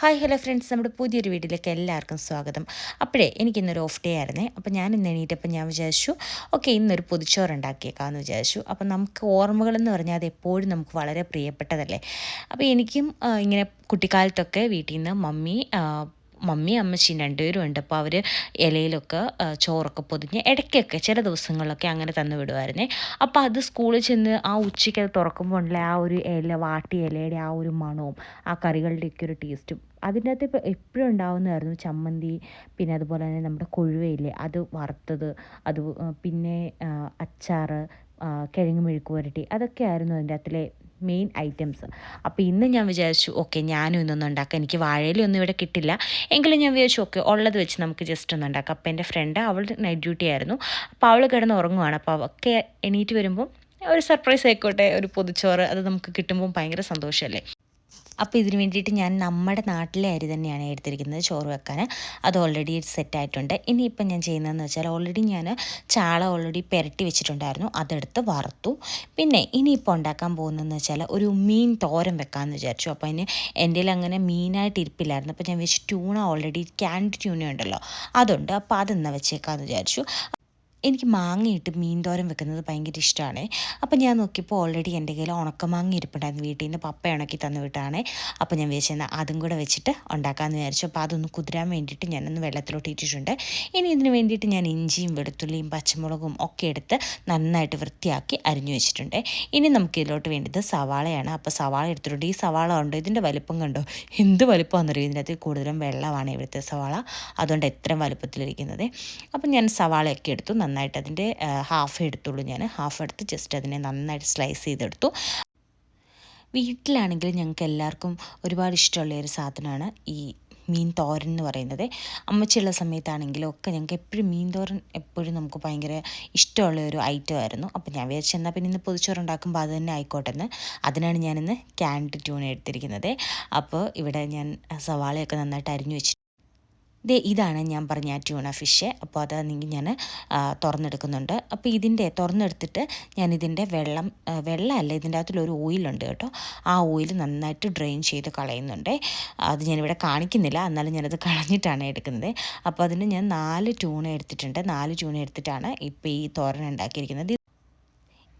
Hi hello friends നമ്മുടെ പുതിയൊരു വീഡിയോയിലേക്ക് എല്ലാവർക്കും സ്വാഗതം. അപ്പോഴേ എനിക്കിന്നൊരു ഓഫ് ഡേ ആയിരുന്നേ. അപ്പോൾ ഞാൻ ഇന്ന് എണീറ്റപ്പോൾ ഞാൻ വിചാരിച്ചു ഓക്കെ ഇന്നൊരു പൊതിച്ചോറ് ഉണ്ടാക്കിയേക്കാമെന്ന് വിചാരിച്ചു. അപ്പോൾ നമുക്ക് ഓർമ്മകളെന്ന് പറഞ്ഞാൽ അത് എപ്പോഴും നമുക്ക് വളരെ പ്രിയപ്പെട്ടതല്ലേ. അപ്പോൾ എനിക്കും ഇങ്ങനെ കുട്ടിക്കാലത്തൊക്കെ വീട്ടിൽ നിന്ന് മമ്മി മമ്മി അമ്മച്ചിയും രണ്ടുപേരും ഉണ്ട്. അപ്പോൾ അവർ ഇലയിലൊക്കെ ചോറൊക്കെ പൊതിഞ്ഞ് ഇടയ്ക്കൊക്കെ ചില ദിവസങ്ങളിലൊക്കെ അങ്ങനെ തന്നു വിടുമായിരുന്നേ അപ്പോൾ അത് സ്കൂളിൽ ചെന്ന് ആ ഉച്ചയ്ക്ക് അത് തുറക്കുമ്പോൾ ഉള്ള ആ ഒരു ഇല വാട്ടി ഇലയുടെ ആ ഒരു മണവും ആ കറികളുടെയൊക്കെ ഒരു ടേസ്റ്റും അതിന്റെ അകത്ത് ഇപ്പോൾ എപ്പോഴും ഉണ്ടാവുന്നതായിരുന്നു ചമ്മന്തി പിന്നെ അതുപോലെ തന്നെ നമ്മുടെ കൊഴുവയില്ലേ അത് വറുത്തത് അത് പിന്നെ അച്ചാർ കിഴങ്ങ് മെഴുക്ക് പുരട്ടി അതൊക്കെ ആയിരുന്നു അതിന്റെ അകത്തിലെ മെയിൻ ഐറ്റംസ്. അപ്പോൾ ഇന്ന് ഞാൻ വിചാരിച്ചു ഓക്കെ ഞാനും ഇന്നൊന്നും ഉണ്ടാക്കാം. എനിക്ക് വാഴയിലൊന്നും ഇവിടെ കിട്ടില്ല. എങ്കിലും ഞാൻ വിചാരിച്ചു ഓക്കെ ഉള്ളത് വെച്ച് നമുക്ക് ജസ്റ്റ് ഒന്ന് ഉണ്ടാക്കാം. അപ്പോൾ എന്റെ ഫ്രണ്ട് അവൾ നൈറ്റ് ഡ്യൂട്ടി ആയിരുന്നു. അപ്പോൾ അവൾ കിടന്ന് ഉറങ്ങുവാണ്. അപ്പോൾ അവൾക്ക് എണീറ്റ് വരുമ്പോൾ ഒരു സർപ്രൈസ് ആയിക്കോട്ടെ ഒരു പൊതിച്ചോറ് അത് നമുക്ക് കിട്ടുമ്പോൾ ഭയങ്കര സന്തോഷമല്ലേ? അപ്പോൾ ഇതിന് വേണ്ടിയിട്ട് ഞാൻ നമ്മുടെ നാട്ടിലെ അരി തന്നെയാണ് എടുത്തിരിക്കുന്നത് ചോറ് വെക്കാൻ. അത് ഓൾറെഡി സെറ്റ് ആയിട്ടുണ്ട്. ഇനിയിപ്പം ഞാൻ ചെയ്യുന്നതെന്ന് വെച്ചാൽ ഓൾറെഡി ഞാൻ ചാള ഓൾറെഡി പുരട്ടി വെച്ചിട്ടുണ്ടായിരുന്നു. അതെടുത്ത് വറുത്തു. പിന്നെ ഇനിയിപ്പോൾ ഉണ്ടാക്കാൻ പോകുന്നതെന്ന് വെച്ചാൽ ഒരു മീൻ തോരൻ വെക്കാമെന്ന് വിചാരിച്ചു. അപ്പോൾ അതിന് എന്റെ അങ്ങനെ മീനായിട്ട് ഇരിപ്പില്ലായിരുന്നു. അപ്പോൾ ഞാൻ വെച്ച് ട്യൂണ ഓൾറെഡി ക്യാൻഡ് ട്യൂണ ഉണ്ടല്ലോ അതുണ്ട്. അപ്പോൾ അതെന്നാ വെച്ചേക്കാമെന്ന് വിചാരിച്ചു. എനിക്ക് മാങ്ങയിട്ട് മീൻ തോരൻ വെക്കുന്നത് ഭയങ്കര ഇഷ്ടമാണ്. അപ്പോൾ ഞാൻ നോക്കിയപ്പോൾ ഓൾറെഡി എന്റെ കയ്യിൽ ഉണക്കമാങ്ങ ഇരിപ്പുണ്ടായിരുന്നു. വീട്ടിൽ നിന്ന് പപ്പ ഉണക്കി തന്നു വിട്ടാണ്. അപ്പോൾ ഞാൻ വിചാരിച്ചത് അതും കൂടെ വെച്ചിട്ട് ഉണ്ടാക്കാമെന്ന് വിചാരിച്ചു. അപ്പോൾ അതൊന്ന് കുതിരാൻ വേണ്ടിയിട്ട് ഞാനൊന്ന് വെള്ളത്തിലോട്ട് ഇട്ടിട്ടുണ്ട്. ഇനി ഇതിന് വേണ്ടിയിട്ട് ഞാൻ ഇഞ്ചിയും വെളുത്തുള്ളിയും പച്ചമുളകും ഒക്കെ എടുത്ത് നന്നായിട്ട് വൃത്തിയാക്കി അരിഞ്ഞു വെച്ചിട്ടുണ്ട്. ഇനി നമുക്ക് ഇതിലോട്ട് വേണ്ടത് സവാളയാണ്. അപ്പോൾ സവാള എടുത്തിട്ടുണ്ട്. ഈ സവാള ഉണ്ടോ? ഇതിന്റെ വലിപ്പം കണ്ടോ? എന്ത് വലിപ്പമാണെന്നറിയോ? ഇതിനകത്ത് കൂടുതലും വെള്ളമാണ് ഇവിടുത്തെ സവാള. അതുകൊണ്ട് എത്രയും വലുപ്പത്തിലിരിക്കുന്നത്. അപ്പം ഞാൻ സവാളയൊക്കെ എടുത്തു നന്നായിട്ട് അതിന്റെ ഹാഫ് എടുത്തുള്ളൂ ഞാൻ. ഹാഫ് എടുത്ത് ജസ്റ്റ് അതിനെ നന്നായിട്ട് സ്ലൈസ് ചെയ്തെടുത്തു. വീട്ടിലാണെങ്കിൽ ഞങ്ങൾക്ക് എല്ലാവർക്കും ഒരുപാട് ഇഷ്ടമുള്ള ഒരു സാധനമാണ് ഈ മീൻ തോരൻ എന്ന് പറയുന്നത്. അമ്മച്ചിയുള്ള സമയത്താണെങ്കിലും ഒക്കെ ഞങ്ങൾക്ക് എപ്പോഴും മീൻ തോരൻ എപ്പോഴും നമുക്ക് ഭയങ്കര ഇഷ്ടമുള്ള ഒരു ഐറ്റം ആയിരുന്നു. അപ്പോൾ ഞാൻ വിചാരിച്ചു എന്നാൽ പിന്നെ ഇന്ന് പൊതിച്ചോറ് ഉണ്ടാക്കുമ്പോൾ അത് തന്നെ ആയിക്കോട്ടെ എന്ന് അതിനാണ് ഞാനിന്ന് ക്യാൻഡ് ട്യൂൺ എടുത്തിരിക്കുന്നത്. അപ്പോൾ ഇവിടെ ഞാൻ സവാളയൊക്കെ നന്നായിട്ട് അരിഞ്ഞു വെച്ചിട്ട് ദേ ഇതാണ് ഞാൻ പറഞ്ഞ ട്യൂണ ഫിഷ് അപ്പോൾ അത് ഞാൻ തുറന്നെടുക്കുന്നുണ്ട്. അപ്പോൾ ഇതിന്റെ തുറന്നെടുത്തിട്ട് ഞാൻ ഇതിന്റെ വെള്ളം വെള്ളമല്ല ഇതിന്റെ അകത്തുള്ളൊരു ഓയിലുണ്ട് കേട്ടോ. ആ ഓയിൽ നന്നായിട്ട് ഡ്രെയിൻ ചെയ്ത് കളയുന്നുണ്ട്. അത് ഞാനിവിടെ കാണിക്കുന്നില്ല. എന്നാലും ഞാനത് കളഞ്ഞിട്ടാണ് എടുക്കുന്നത്. അപ്പോൾ അതിന് ഞാൻ നാല് ട്യൂണ എടുത്തിട്ടുണ്ട്. നാല് ട്യൂണ എടുത്തിട്ടാണ് ഇപ്പോൾ ഈ തോരൻ ഉണ്ടാക്കിയിരിക്കുന്നത്.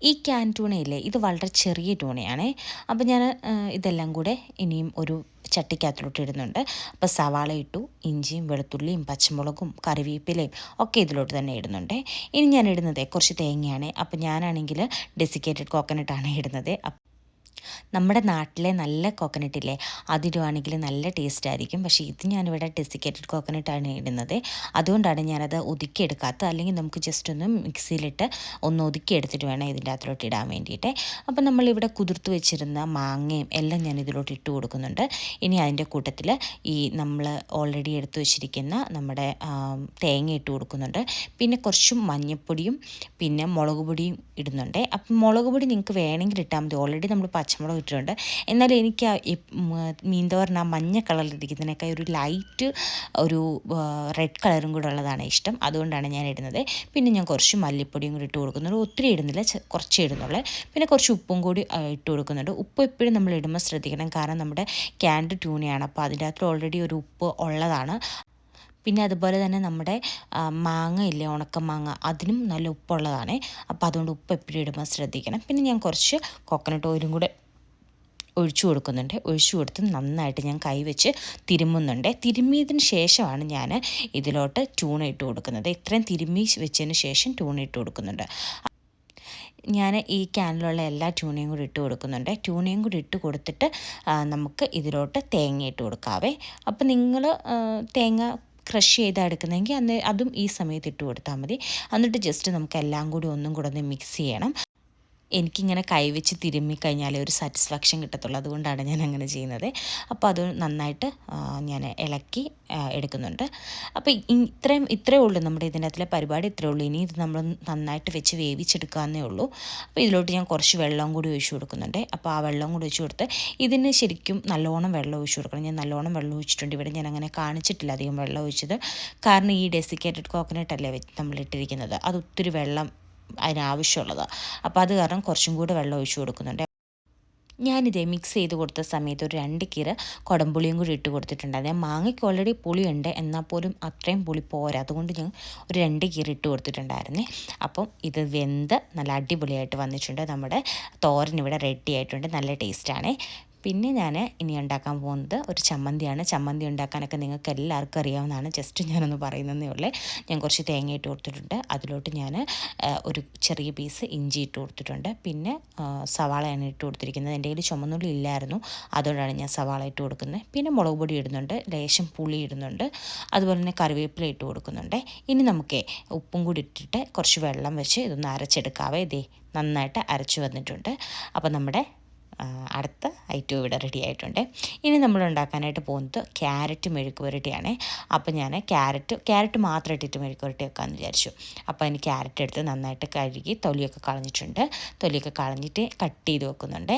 ഈ ക്യാൻ ടൂണയില്ലേ ഇത് വളരെ ചെറിയ ടൂണയാണ്. അപ്പോൾ ഞാൻ ഇതെല്ലാം കൂടെ ഇനിയും ഒരു ചട്ടിക്കകത്തിലോട്ട് ഇടുന്നുണ്ട്. അപ്പോൾ സവാള ഇട്ടു ഇഞ്ചിയും വെളുത്തുള്ളിയും പച്ചമുളകും കറിവേപ്പിലയും ഒക്കെ ഇതിലോട്ട് തന്നെ ഇടുന്നുണ്ട്. ഇനി ഞാൻ ഇടുന്നത് കുറച്ച് തേങ്ങയാണ്. അപ്പോൾ ഞാനാണെങ്കിൽ ഡെസിക്കേറ്റഡ് കോക്കനട്ടാണ് ഇടുന്നത്. നമ്മുടെ നാട്ടിലെ നല്ല കോക്കനട്ട് ഇല്ലേ? അതിടുവാണെങ്കിൽ നല്ല ടേസ്റ്റ് ആയിരിക്കും. പക്ഷേ ഇത് ഞാനിവിടെ ഡെസിക്കേറ്റഡ് കോക്കനട്ടാണ് ഇടുന്നത്. അതുകൊണ്ടാണ് ഞാനത് ഒതുക്കിയെടുക്കാത്തത്. അല്ലെങ്കിൽ നമുക്ക് ജസ്റ്റ് ഒന്ന് മിക്സിയിലിട്ട് ഒന്ന് ഒതുക്കിയെടുത്തിട്ട് വേണം ഇതിന്റെ അകത്തോട്ട് ഇടാൻ വേണ്ടിയിട്ട്. അപ്പം നമ്മളിവിടെ കുതിർത്ത് വെച്ചിരുന്ന മാങ്ങയും എല്ലാം ഞാൻ ഇതിലോട്ട് ഇട്ട് കൊടുക്കുന്നുണ്ട്. ഇനി അതിന്റെ കൂട്ടത്തിൽ ഈ നമ്മൾ ഓൾറെഡി എടുത്തു വെച്ചിരിക്കുന്ന നമ്മുടെ തേങ്ങ ഇട്ട് കൊടുക്കുന്നുണ്ട്. പിന്നെ കുറച്ച് മഞ്ഞൾപ്പൊടിയും പിന്നെ മുളക് പൊടിയും ഇടുന്നുണ്ട്. അപ്പം മുളക് പൊടി നിങ്ങൾക്ക് വേണമെങ്കിൽ ഇട്ടാൽ മതി. ഓൾറെഡി നമ്മൾ പച്ചമുളക് ഇട്ടിട്ടുണ്ട്. എന്നാലും എനിക്ക് മീൻ തോരൻ ആ മഞ്ഞ കളറിലിരിക്കുന്നതിനേക്കാൾ ഒരു ലൈറ്റ് ഒരു റെഡ് കളറും കൂടെ ഉള്ളതാണ് ഇഷ്ടം. അതുകൊണ്ടാണ് ഞാൻ ഇടുന്നത്. പിന്നെ ഞാൻ കുറച്ച് മല്ലിപ്പൊടിയും കൂടി ഇട്ട് കൊടുക്കുന്നുണ്ട്. ഒത്തിരി ഇടുന്നില്ല കുറച്ച് ഇടുന്നുള്ളൂ. പിന്നെ കുറച്ച് ഉപ്പും കൂടി ഇട്ട് കൊടുക്കുന്നുണ്ട്. ഉപ്പ് എപ്പോഴും നമ്മൾ ഇടുമ്പോൾ ശ്രദ്ധിക്കണം. കാരണം നമ്മുടെ ക്യാൻഡ് ട്യൂണയാണ് അപ്പോൾ അതിന്റെ അകത്ത് ഓൾറെഡി ഒരു ഉപ്പ് ഉള്ളതാണ്. പിന്നെ അതുപോലെ തന്നെ നമ്മുടെ മാങ്ങ ഇല്ലേ ഉണക്ക മാങ്ങ അതിനും നല്ല ഉപ്പുള്ളതാണ്. അപ്പോൾ അതുകൊണ്ട് ഉപ്പ് എപ്പോഴും ഇടുമ്പോൾ ശ്രദ്ധിക്കണം. പിന്നെ ഞാൻ കുറച്ച് കോക്കനട്ട് ഓയിലും കൂടെ ഒഴിച്ചു കൊടുക്കുന്നുണ്ട്. ഒഴിച്ചു കൊടുത്ത് നന്നായിട്ട് ഞാൻ കൈവച്ച് തിരുമ്മുന്നുണ്ട് തിരുമ്മിയതിന് ശേഷമാണ് ഞാൻ ഇതിലോട്ട് ട്യൂണ ഇട്ട് കൊടുക്കുന്നത്. ഇത്രയും തിരുമ്മി വെച്ചതിന് ശേഷം ട്യൂൺ ഇട്ട് കൊടുക്കുന്നുണ്ട്. ഞാൻ ഈ ക്യാനിലുള്ള എല്ലാ ട്യൂണിയും കൂടി ഇട്ട് കൊടുക്കുന്നുണ്ട്. ട്യൂണിയും കൂടി ഇട്ട് കൊടുത്തിട്ട് നമുക്ക് ഇതിലോട്ട് തേങ്ങ ഇട്ട് കൊടുക്കാവേ. അപ്പോൾ നിങ്ങൾ തേങ്ങ ക്രഷ് ചെയ്താണ് എടുക്കുന്നതെങ്കിൽ അന്ന് അതും ഈ സമയത്ത് ഇട്ട് കൊടുത്താൽ മതി. എന്നിട്ട് ജസ്റ്റ് നമുക്ക് എല്ലാം കൂടി ഒന്നും കൂടെ ഒന്ന് മിക്സ് ചെയ്യണം. എനിക്കിങ്ങനെ കൈവച്ച് തിരുമ്മി കഴിഞ്ഞാലേ ഒരു സാറ്റിസ്ഫാക്ഷൻ കിട്ടത്തുള്ളൂ. അതുകൊണ്ടാണ് ഞാൻ അങ്ങനെ ചെയ്യുന്നത്. അപ്പോൾ അത് നന്നായിട്ട് ഞാൻ ഇളക്കി എടുക്കുന്നുണ്ട്. അപ്പോൾ ഇത്രയും ഇത്രയേ ഉള്ളൂ നമ്മുടെ ഇതിനകത്തിലെ പരിപാടി. ഇത്രയേ ഉള്ളൂ. ഇനി ഇത് നമ്മൾ നന്നായിട്ട് വെച്ച് വേവിച്ചെടുക്കാമെന്നേ ഉള്ളൂ. അപ്പോൾ ഇതിലോട്ട് ഞാൻ കുറച്ച് വെള്ളം കൂടി ഒഴിച്ചു കൊടുക്കുന്നുണ്ട്. അപ്പോൾ ആ വെള്ളം കൂടി ഒഴിച്ചു കൊടുത്ത് ഇതിന് ശരിക്കും നല്ലോണം വെള്ളം ഒഴിച്ചു കൊടുക്കണം. ഞാൻ നല്ലോണം വെള്ളം ഒഴിച്ചിട്ടുണ്ട്. ഇവിടെ ഞാൻ അങ്ങനെ കാണിച്ചിട്ടില്ല അധികം വെള്ളം ഒഴിച്ചത്. കാരണം ഈ ഡെസിക്കേറ്റഡ് കോക്കനട്ട് അല്ലേ നമ്മൾ ഇട്ടിരിക്കുന്നത്. അത് ഒത്തിരി വെള്ളം അതിനാവശ്യമുള്ളതാണ് അപ്പോൾ അത് കാരണം കുറച്ചും കൂടി വെള്ളം ഒഴിച്ചു കൊടുക്കുന്നുണ്ട്. ഞാനിതേ മിക്സ് ചെയ്ത് കൊടുത്ത സമയത്ത് ഒരു രണ്ട് കീര കുടംപുളിയും കൂടി ഇട്ട് കൊടുത്തിട്ടുണ്ട്. മാങ്ങയ്ക്ക് ഓൾറെഡി പുളിയുണ്ട്. എന്നാൽ പോലും അത്രയും പുളി പോരാ. അതുകൊണ്ട് ഞാൻ ഒരു രണ്ട് കീര ഇട്ട് കൊടുത്തിട്ടുണ്ടായിരുന്നേ. അപ്പം ഇത് വെന്ത് നല്ല അടിപൊളിയായിട്ട് വന്നിട്ടുണ്ട്. നമ്മുടെ തോരൻ ഇവിടെ റെഡി ആയിട്ടുണ്ട്. നല്ല ടേസ്റ്റാണ് പിന്നെ ഞാൻ ഇനി ഉണ്ടാക്കാൻ പോകുന്നത് ഒരു ചമ്മന്തിയാണ്. ചമ്മന്തി ഉണ്ടാക്കാനൊക്കെ നിങ്ങൾക്ക് എല്ലാവർക്കും അറിയാവുന്നതാണ്. ജസ്റ്റ് ഞാനൊന്ന് പറയുന്നതേ ഉള്ളേ. ഞാൻ കുറച്ച് തേങ്ങ ഇട്ട് കൊടുത്തിട്ടുണ്ട്. അതിലോട്ട് ഞാൻ ഒരു ചെറിയ പീസ് ഇഞ്ചി ഇട്ട് കൊടുത്തിട്ടുണ്ട്. പിന്നെ സവാളയാണ് ഇട്ട് കൊടുത്തിരിക്കുന്നത്. എന്റെ കയ്യിൽ ചുമന്നുള്ളി ഇല്ലായിരുന്നു. അതുകൊണ്ടാണ് ഞാൻ സവാള ഇട്ട് കൊടുക്കുന്നത്. പിന്നെ മുളക് പൊടി ഇടുന്നുണ്ട്. ലേശം പുളി ഇടുന്നുണ്ട്. അതുപോലെ തന്നെ കറിവേപ്പില ഇട്ട് കൊടുക്കുന്നുണ്ട്. ഇനി നമുക്ക് ഉപ്പും കൂടി ഇട്ടിട്ട് കുറച്ച് വെള്ളം വെച്ച് ഇതൊന്ന് അരച്ചെടുക്കാവേ. ഇതേ നന്നായിട്ട് അരച്ചു വന്നിട്ടുണ്ട്. അപ്പോൾ നമ്മുടെ അടുത്ത ഐറ്റം ഇവിടെ റെഡി ആയിട്ടുണ്ട്. ഇനി നമ്മൾ ഉണ്ടാക്കാനായിട്ട് പോകുന്നത് ക്യാരറ്റ് മെഴുക്ക് പുരട്ടിയാണ്. അപ്പോൾ ഞാൻ ക്യാരറ്റ് ക്യാരറ്റ് മാത്രം ഇട്ടിട്ട് മെഴുക്ക് പുരട്ടി വെക്കാമെന്ന് വിചാരിച്ചു. അപ്പോൾ അതിന് ക്യാരറ്റ് എടുത്ത് നന്നായിട്ട് കഴുകി തൊലിയൊക്കെ കളഞ്ഞിട്ടുണ്ട്. തൊലിയൊക്കെ കളഞ്ഞിട്ട് കട്ട് ചെയ്ത് വെക്കുന്നുണ്ട്.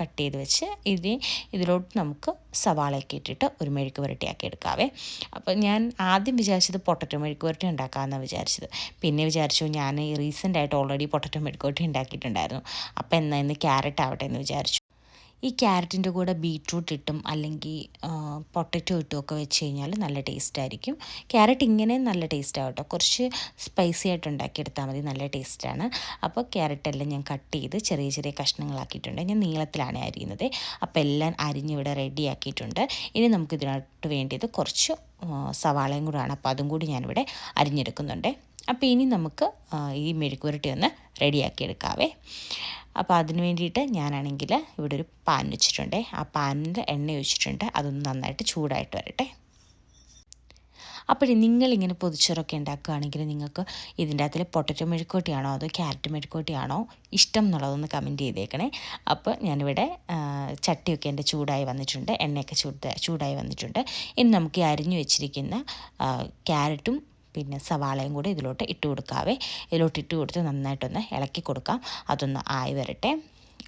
കട്ട് ചെയ്ത് വെച്ച് ഇത് ഇതിലോട്ട് നമുക്ക് സവാളയൊക്കെ ഇട്ടിട്ട് ഒരു മെഴുക്ക് പുരട്ടിയാക്കി എടുക്കാവേ. അപ്പോൾ ഞാൻ ആദ്യം വിചാരിച്ചത് പൊട്ടറ്റോ മെഴുക്ക് പുരട്ടി ഉണ്ടാക്കാമെന്നാണ് വിചാരിച്ചത്. പിന്നെ വിചാരിച്ചു ഞാൻ റീസെന്റ് ആയിട്ട് ഓൾറെഡി പൊട്ടറ്റോ മെഴുക്ക് പുരട്ടി ഉണ്ടാക്കിയിട്ടുണ്ടായിരുന്നു. അപ്പോൾ എന്നാൽ ഇന്ന് ക്യാരറ്റ് ആവട്ടെ എന്ന് വിചാരിച്ചു. ഈ ക്യാരറ്റിന്റെ കൂടെ ബീട്രൂട്ട് ഇട്ടും അല്ലെങ്കിൽ പൊട്ടറ്റോ ഇട്ടും ഒക്കെ വെച്ച് കഴിഞ്ഞാൽ നല്ല ടേസ്റ്റ് ആയിരിക്കും. ക്യാരറ്റ് ഇങ്ങനെ നല്ല ടേസ്റ്റ് ആവട്ടോ കുറച്ച് സ്പൈസി ആയിട്ട് ഉണ്ടാക്കിയെടുത്താൽ മതി നല്ല ടേസ്റ്റാണ് അപ്പോൾ ക്യാരറ്റ് എല്ലാം ഞാൻ കട്ട് ചെയ്ത് ചെറിയ ചെറിയ കഷ്ണങ്ങളാക്കിയിട്ടുണ്ട്. ഞാൻ നീളത്തിലാണ് അരിയുന്നത്. അപ്പോൾ എല്ലാം അരിഞ്ഞിവിടെ റെഡി ആക്കിയിട്ടുണ്ട്. ഇനി നമുക്ക് വേണ്ടിയത് കുറച്ച് സവാളയും കൂടെയാണ് അപ്പോൾ അതും കൂടി ഞാനിവിടെ അരിഞ്ഞെടുക്കുന്നുണ്ട്. അപ്പോൾ ഇനി നമുക്ക് ഈ മെഴുക്കുപുരട്ടി ഒന്ന് റെഡിയാക്കി എടുക്കാവേ അപ്പോൾ അതിന് വേണ്ടിയിട്ട് ഞാനാണെങ്കിൽ ഇവിടെ ഒരു പാൻ വെച്ചിട്ടുണ്ട്. ആ പാനിന്റെ എണ്ണ ഒഴിച്ചിട്ടുണ്ട്. അതൊന്ന് നന്നായിട്ട് ചൂടായിട്ട് വരട്ടെ. അപ്പോഴേ നിങ്ങളിങ്ങനെ പൊതിച്ചോറൊക്കെ ഉണ്ടാക്കുകയാണെങ്കിൽ നിങ്ങൾക്ക് ഇതിന്റെ അകത്തിൽ പൊട്ടറ്റോ മെഴുക്കോട്ടിയാണോ അതോ ക്യാരറ്റ് മെഴുക്കോട്ടിയാണോ ഇഷ്ടം എന്നുള്ളതൊന്ന് കമന്റ് ചെയ്തേക്കണേ. അപ്പോൾ ഞാനിവിടെ ചട്ടിയൊക്കെ എന്റെ ചൂടായി വന്നിട്ടുണ്ട്. എണ്ണയൊക്കെ ചൂട് ചൂടായി വന്നിട്ടുണ്ട്. ഇനി നമുക്ക് ഈ അരിഞ്ഞു വെച്ചിരിക്കുന്ന ക്യാരറ്റും പിന്നെ സവാളയും കൂടി ഇതിലോട്ട് ഇട്ട് കൊടുക്കാവേ. ഇതിലോട്ട് ഇട്ട് കൊടുത്ത് നന്നായിട്ടൊന്ന് ഇളക്കി കൊടുക്കാം. അതൊന്ന് ആയി വരട്ടെ.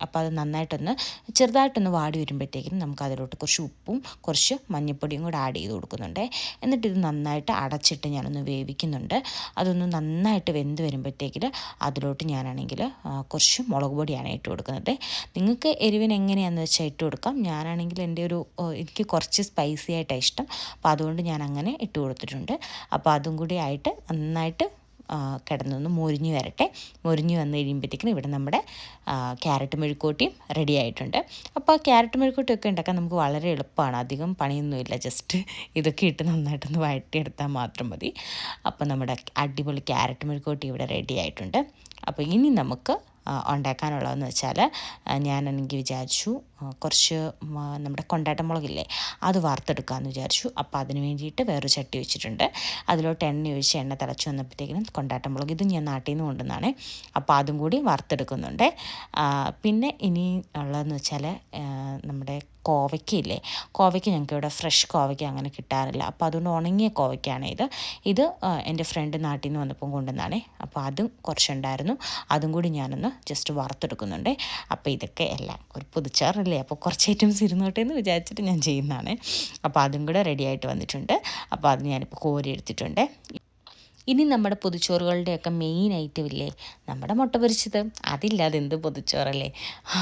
അപ്പോൾ അത് നന്നായിട്ടൊന്ന് ചെറുതായിട്ടൊന്ന് വാടി വരുമ്പോഴത്തേക്കും നമുക്ക് അതിലോട്ട് കുറച്ച് ഉപ്പും കുറച്ച് മഞ്ഞൾപ്പൊടിയും കൂടെ ആഡ് ചെയ്ത് കൊടുക്കുന്നുണ്ട്. എന്നിട്ട് ഇത് നന്നായിട്ട് അടച്ചിട്ട് ഞാനൊന്ന് വേവിക്കുന്നുണ്ട്. അതൊന്ന് നന്നായിട്ട് വെന്ത് വരുമ്പോഴത്തേക്കിൽ അതിലോട്ട് ഞാനാണെങ്കിൽ കുറച്ച് മുളക് പൊടിയാണ് ഇട്ട് കൊടുക്കുന്നത്. നിങ്ങൾക്ക് എരിവിന് എങ്ങനെയാണെന്ന് വെച്ചാൽ ഇട്ട് കൊടുക്കാം. ഞാനാണെങ്കിൽ എന്റെ ഒരു എനിക്ക് കുറച്ച് സ്പൈസി ആയിട്ടാണ് ഇഷ്ടം. അപ്പോൾ അതുകൊണ്ട് ഞാൻ അങ്ങനെ ഇട്ട് കൊടുത്തിട്ടുണ്ട്. അപ്പോൾ അതും കൂടി ആയിട്ട് നന്നായിട്ട് കിടന്നൊന്ന് മുരിഞ്ഞ് വരട്ടെ. മുരിഞ്ഞ് വന്ന് കഴിയുമ്പോഴത്തേക്കിനും ഇവിടെ നമ്മുടെ ക്യാരറ്റ് മെഴുക്കോട്ടിയും റെഡി ആയിട്ടുണ്ട്. അപ്പോൾ ക്യാരറ്റ് മെഴുക്കോട്ടിയൊക്കെ ഉണ്ടാക്കാൻ നമുക്ക് വളരെ എളുപ്പമാണ്. അധികം പണിയൊന്നുമില്ല. ജസ്റ്റ് ഇതൊക്കെ ഇട്ട് നന്നായിട്ടൊന്ന് വഴറ്റിയെടുത്താൽ മാത്രം മതി. അപ്പോൾ നമ്മുടെ അടിപൊളി ക്യാരറ്റ് മെഴുക്കോട്ടി ഇവിടെ റെഡി ആയിട്ടുണ്ട്. അപ്പോൾ ഇനി നമുക്ക് ഉണ്ടാക്കാനുള്ളതെന്ന് വെച്ചാൽ ഞാനാണെങ്കിൽ വിചാരിച്ചു കുറച്ച് നമ്മുടെ കൊണ്ടാട്ടമുളകില്ലേ അത് വാർത്തെടുക്കാമെന്ന് വിചാരിച്ചു. അപ്പോൾ അതിന് വേണ്ടിയിട്ട് വേറൊരു ചട്ടി വെച്ചിട്ടുണ്ട്. അതിലോട്ട് എണ്ണ ഒഴിച്ച് എണ്ണ തിളച്ച് വന്നപ്പോഴത്തേക്കിനും കൊണ്ടാട്ടമുളക് ഇത് ഞാൻ നാട്ടിൽ നിന്ന് കൊണ്ടുവന്നാണ്. അപ്പോൾ അതും കൂടി വാർത്തെടുക്കുന്നുണ്ട് പിന്നെ ഇനി ഉള്ളതെന്ന് വെച്ചാൽ നമ്മുടെ കോവയ്ക്കയില്ലേ? കോവയ്ക്ക് ഞങ്ങൾക്ക് ഇവിടെ ഫ്രഷ് കോവയ്ക്ക അങ്ങനെ കിട്ടാറില്ല. അപ്പോൾ അതുകൊണ്ട് ഉണങ്ങിയ കോവയ്ക്കാണ് ഇത്. ഇത് എന്റെ ഫ്രണ്ട് നാട്ടിൽ നിന്ന് വന്നപ്പം കൊണ്ടുവന്നാണേ അപ്പോൾ അതും കുറച്ചുണ്ടായിരുന്നു. അതും കൂടി ഞാനൊന്ന് ജസ്റ്റ് വറുത്തെടുക്കുന്നുണ്ട്. അപ്പോൾ ഇതൊക്കെ എല്ലാം ഒരു പുതുച്ചാറല്ലേ? അപ്പോൾ കുറച്ച് ഐറ്റംസ് ഇരുന്നോട്ടെ എന്ന് വിചാരിച്ചിട്ട് ഞാൻ ചെയ്യുന്നതാണ്. അപ്പോൾ അതും കൂടെ റെഡി ആയിട്ട് വന്നിട്ടുണ്ട്. അപ്പോൾ അത് ഞാനിപ്പോൾ കോരി എടുത്തിട്ടുണ്ട്. ഇനി നമ്മുടെ പൊതിച്ചോറുകളുടെയൊക്കെ മെയിൻ ഐറ്റം ഇല്ലേ? നമ്മുടെ മുട്ട പൊരിച്ചത്. അതില്ലാതെ എന്ത് പൊതിച്ചോറല്ലേ?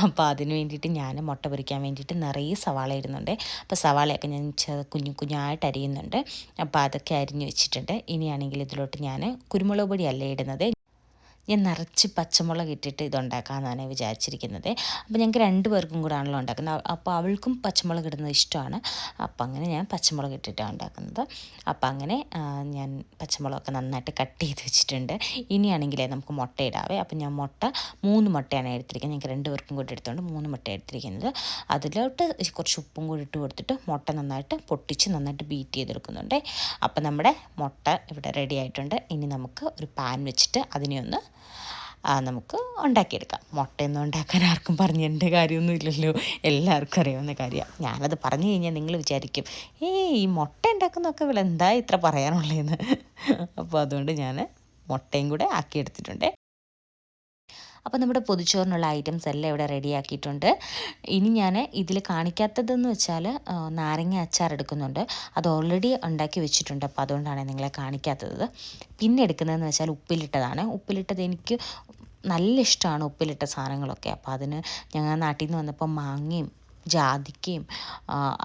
അപ്പോൾ അതിന് വേണ്ടിയിട്ട് ഞാൻ മുട്ട പൊരിക്കാൻ വേണ്ടിയിട്ട് നിറയെ സവാള ഇടുന്നുണ്ട്. അപ്പോൾ സവാളയൊക്കെ ഞാൻ ചെറു കുഞ്ഞു കുഞ്ഞായിട്ട് അരിയുന്നുണ്ട്. അപ്പോൾ അതൊക്കെ അരിഞ്ഞ് വെച്ചിട്ടുണ്ട്. ഇനിയാണെങ്കിൽ ഇതിലോട്ട് ഞാൻ കുരുമുളക് പൊടിയല്ല ഇടുന്നത്? ഞാൻ നിറച്ച് പച്ചമുളക് ഇട്ടിട്ട് ഇതുണ്ടാക്കാമെന്നാണ് വിചാരിച്ചിരിക്കുന്നത്. അപ്പോൾ ഞങ്ങൾക്ക് രണ്ട് പേർക്കും കൂടെ ആണല്ലോ ഉണ്ടാക്കുന്നത്. അപ്പോൾ അവൾക്കും പച്ചമുളക് ഇടുന്നത് ഇഷ്ടമാണ്. അപ്പോൾ അങ്ങനെ ഞാൻ പച്ചമുളക് ഇട്ടിട്ടാണ് ഉണ്ടാക്കുന്നത്. അപ്പോൾ അങ്ങനെ ഞാൻ പച്ചമുളകൊക്കെ നന്നായിട്ട് കട്ട് ചെയ്ത് വെച്ചിട്ടുണ്ട്. ഇനിയാണെങ്കിലേ നമുക്ക് മുട്ട ഇടാവേ. അപ്പോൾ ഞാൻ മുട്ട മൂന്ന് മുട്ടയാണ് എടുത്തിരിക്കുന്നത്. ഞങ്ങൾക്ക് രണ്ട് പേർക്കും കൂടി എടുത്തുകൊണ്ട് മൂന്ന് മുട്ട എടുത്തിരിക്കുന്നത്. അതിലോട്ട് കുറച്ച് ഉപ്പും കൂടി ഇട്ട് കൊടുത്തിട്ട് മുട്ട നന്നായിട്ട് പൊട്ടിച്ച് നന്നായിട്ട് ബീറ്റ് ചെയ്തെടുക്കുന്നുണ്ട്. അപ്പോൾ നമ്മുടെ മുട്ട ഇവിടെ റെഡി ആയിട്ടുണ്ട്. ഇനി നമുക്ക് ഒരു പാൻ വെച്ചിട്ട് അതിനെ ഒന്ന് നമുക്ക് ഉണ്ടാക്കിയെടുക്കാം. മുട്ടയൊന്നും ഉണ്ടാക്കാൻ ആർക്കും പറഞ്ഞതിന്റെ കാര്യമൊന്നും ഇല്ലല്ലോ. എല്ലാവർക്കും അറിയാവുന്ന കാര്യമാണ്. ഞാനത് പറഞ്ഞു കഴിഞ്ഞാൽ നിങ്ങൾ വിചാരിക്കും ഏ ഈ മുട്ട ഉണ്ടാക്കുന്നതൊക്കെ എന്താ ഇത്ര പറയാനുള്ളതെന്ന്? അപ്പോൾ അതുകൊണ്ട് ഞാൻ മുട്ടയും കൂടെ ആക്കിയെടുത്തിട്ടുണ്ട്. അപ്പോൾ നമ്മുടെ പൊതിച്ചോറിനുള്ള ഐറ്റംസ് എല്ലാം ഇവിടെ റെഡിയാക്കിയിട്ടുണ്ട്. ഇനി ഞാൻ ഇതിൽ കാണിക്കാത്തതെന്ന് വെച്ചാൽ നാരങ്ങ അച്ചാർ എടുക്കുന്നുണ്ട്. അത് ഓൾറെഡി ഉണ്ടാക്കി വെച്ചിട്ടുണ്ട്. അപ്പോൾ അതുകൊണ്ടാണ് നിങ്ങളെ കാണിക്കാത്തത്. പിന്നെ എടുക്കുന്നതെന്ന് വെച്ചാൽ ഉപ്പിലിട്ടതാണ്. ഉപ്പിലിട്ടത് എനിക്ക് നല്ല ഇഷ്ടമാണ് ഉപ്പിലിട്ട സാധനങ്ങളൊക്കെ. അപ്പോൾ അതിന് ഞങ്ങൾ നാട്ടിൽ നിന്ന് വന്നപ്പോൾ മാങ്ങയും ജാതിക്കയും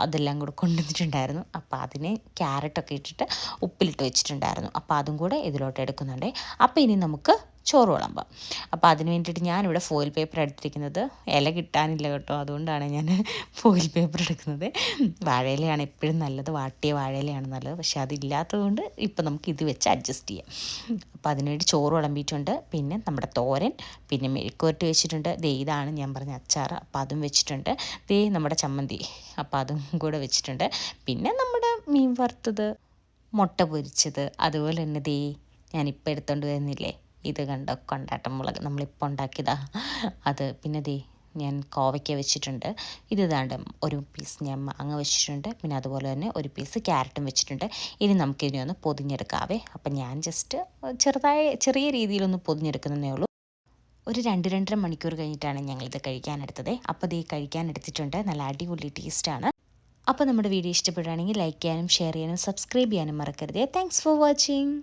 അതെല്ലാം കൂടെ കൊണ്ടുവന്നിട്ടുണ്ടായിരുന്നു. അപ്പോൾ അതിന് ക്യാരറ്റൊക്കെ ഇട്ടിട്ട് ഉപ്പിലിട്ട് വെച്ചിട്ടുണ്ടായിരുന്നു. അപ്പോൾ അതും കൂടെ ഇതിലോട്ട് എടുക്കുന്നുണ്ട്. അപ്പോൾ ഇനി നമുക്ക് ചോറ് വിളമ്പാം അപ്പോൾ അതിന് വേണ്ടിയിട്ട് ഞാനിവിടെ ഫോയിൽ പേപ്പർ എടുത്തിരിക്കുന്നത്. ഇല കിട്ടാനില്ല കേട്ടോ. അതുകൊണ്ടാണ് ഞാൻ ഫോയിൽ പേപ്പർ എടുക്കുന്നത്. വാഴയിലയാണ് എപ്പോഴും നല്ലത്. വാട്ടിയ വാഴയിലയാണ് നല്ലത്. പക്ഷേ അതില്ലാത്തതുകൊണ്ട് ഇപ്പോൾ നമുക്ക് ഇത് വെച്ച് അഡ്ജസ്റ്റ് ചെയ്യാം. അപ്പോൾ അതിനുവേണ്ടി ചോറ് വിളമ്പിയിട്ടുണ്ട്. പിന്നെ നമ്മുടെ തോരൻ പിന്നെ മെഴുക്കുവരട്ടി വെച്ചിട്ടുണ്ട്. ദേ ഇതാണ് ഞാൻ പറഞ്ഞ അച്ചാർ അപ്പോൾ അതും വെച്ചിട്ടുണ്ട്. ദേ നമ്മുടെ ചമ്മന്തി. അപ്പോൾ അതും കൂടെ വെച്ചിട്ടുണ്ട്. പിന്നെ നമ്മുടെ മീൻ വറുത്തത് മുട്ട പൊരിച്ചത്. അതുപോലെ തന്നെ ദേ ഞാനിപ്പോൾ എടുത്തുകൊണ്ട് വരുന്നില്ലേ? ഇത് കണ്ട? കൊണ്ടാട്ടം മുളക്. നമ്മളിപ്പോൾ ഉണ്ടാക്കിയതാ. അത് പിന്നെ ദേ ഞാൻ കോവയ്ക്ക വെച്ചിട്ടുണ്ട്. ഇത് ഇതാണ്ട് ഒരു പീസ് ഞാൻ മാങ്ങ വെച്ചിട്ടുണ്ട്. പിന്നെ അതുപോലെ തന്നെ ഒരു പീസ് ക്യാരറ്റും വെച്ചിട്ടുണ്ട്. ഇനി നമുക്കിനി ഒന്ന് പൊതിഞ്ഞെടുക്കാവേ. അപ്പം ഞാൻ ജസ്റ്റ് ചെറുതായ ചെറിയ രീതിയിലൊന്ന് പൊതിഞ്ഞെടുക്കുന്നതേ ഉള്ളൂ. ഒരു രണ്ട് രണ്ടര മണിക്കൂർ കഴിഞ്ഞിട്ടാണ് ഞങ്ങളിത് കഴിക്കാനെടുത്തത് അപ്പോൾ ഇത് കഴിക്കാനെടുത്തിട്ടുണ്ട് നല്ല അടിപൊളി ടേസ്റ്റാണ് അപ്പോൾ നമ്മുടെ വീഡിയോ ഇഷ്ടപ്പെടുകയാണെങ്കിൽ ലൈക്ക് ചെയ്യാനും ഷെയർ ചെയ്യാനും സബ്സ്ക്രൈബ് ചെയ്യാനും മറക്കരുതേ. Thanks for watching